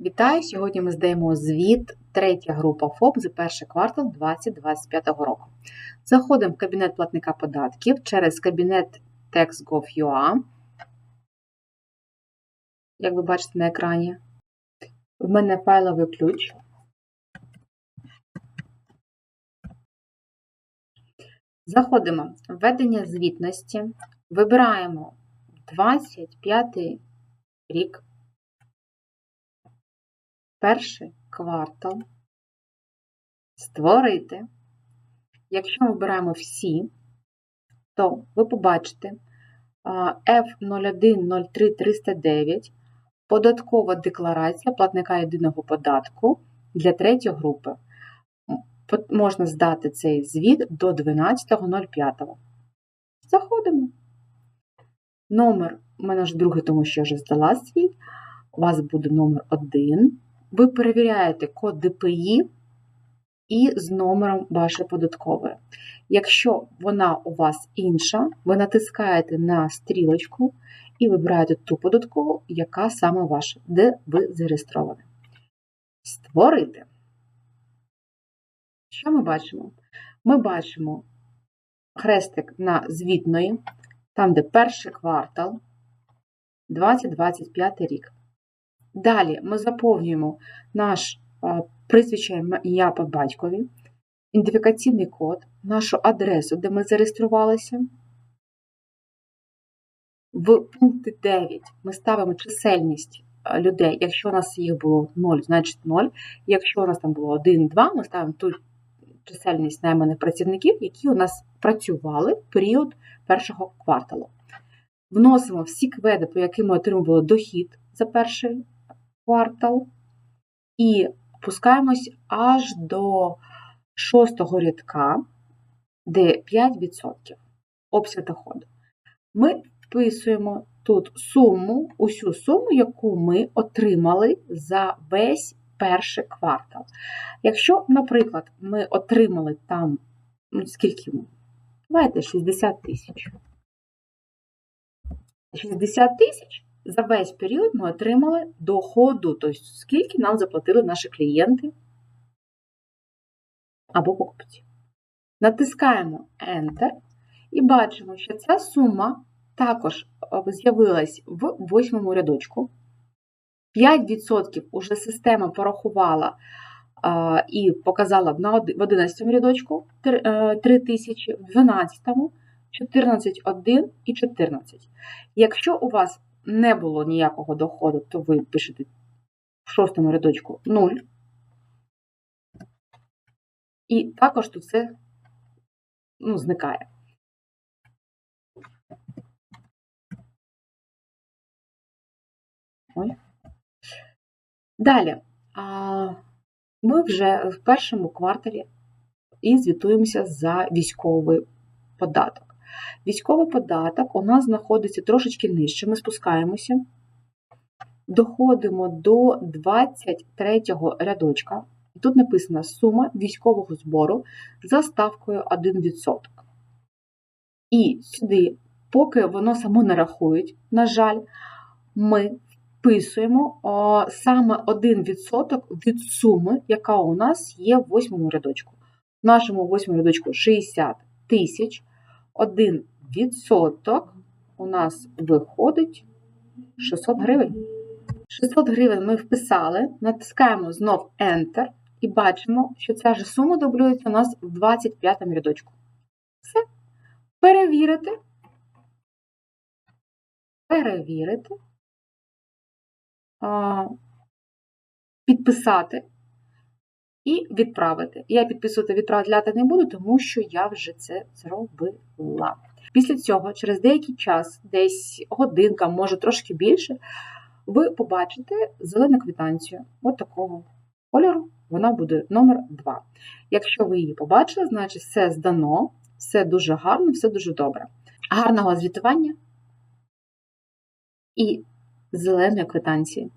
Вітаю! Сьогодні ми здаємо звіт, третя група ФОП за перший квартал 2025 року. Заходимо в кабінет платника податків через кабінет TaxGov.ua. Як ви бачите на екрані, в мене файловий ключ. Заходимо в введення звітності, вибираємо 25 рік перший квартал, створити. Якщо ми вибираємо всі, то ви побачите F0103309 податкова декларація платника єдиного податку для третьої групи. Можна здати цей звіт до 12.05. Заходимо. Номер, у мене ж другий, тому що я вже здала свій. У вас буде номер 1 ви перевіряєте код ДПІ і з номером вашої податкової. Якщо вона у вас інша, ви натискаєте на стрілочку і вибираєте ту податкову, яка саме ваша, де ви зареєстровані. Створити. Що ми бачимо? Ми бачимо хрестик на звітної, там, де перший квартал 2025 рік. Далі ми заповнюємо наш прізвище ім'я по батькові, ідентифікаційний код, нашу адресу, де ми зареєструвалися. В пункті 9 ми ставимо чисельність людей. Якщо у нас їх було 0, значить 0. Якщо у нас там було 1, 2, ми ставимо ту чисельність найманих працівників, які у нас працювали в період першого кварталу. Вносимо всі кведи, по яким ми отримували дохід за перший квартал. І опускаємось аж до шостого рядка, де 5% обсяг доходу. Ми вписуємо тут суму, усю суму, яку ми отримали за весь перший квартал. Якщо, наприклад, ми отримали там, ну, скільки? Давайте 60 тисяч. 60 тисяч за весь період ми отримали доходу, тобто скільки нам заплатили наші клієнти або покупці. Натискаємо Enter і бачимо, що ця сума також е, з'явилась в восьмому рядочку. 5% уже система порахувала а, і показала в 11 рядочку 3 тисячі, в 12, 14, 1 і 14. Якщо у вас не було ніякого доходу, то ви пишете в шостому рядочку 0. І також тут все ну, зникає. Ой. Далі, ми вже в першому кварталі і звітуємося за військовий податок. Військовий податок у нас знаходиться трошечки нижче, ми спускаємося, доходимо до 23 рядочка. Тут написана сума військового збору за ставкою 1%. І сюди, поки воно само не рахують, на жаль, ми вписуємо саме 1% від суми, яка у нас є в восьмому рядочку. В нашому восьмому рядочку 60 тисяч. 1 відсоток у нас виходить 600 гривень. 600 гривень ми вписали, натискаємо знов Enter і бачимо, що ця ж сума дублюється у нас в 25-му рядочку. Все. Перевірити. Перевірити. Підписати і відправити. Я підписувати відправляти не буду, тому що я вже це зробила. Після цього, через деякий час, десь годинка, може трошки більше, ви побачите зелену квитанцію от такого кольору. Вона буде номер 2. Якщо ви її побачили, значить все здано, все дуже гарно, все дуже добре. Гарного звітування і зеленої квитанції.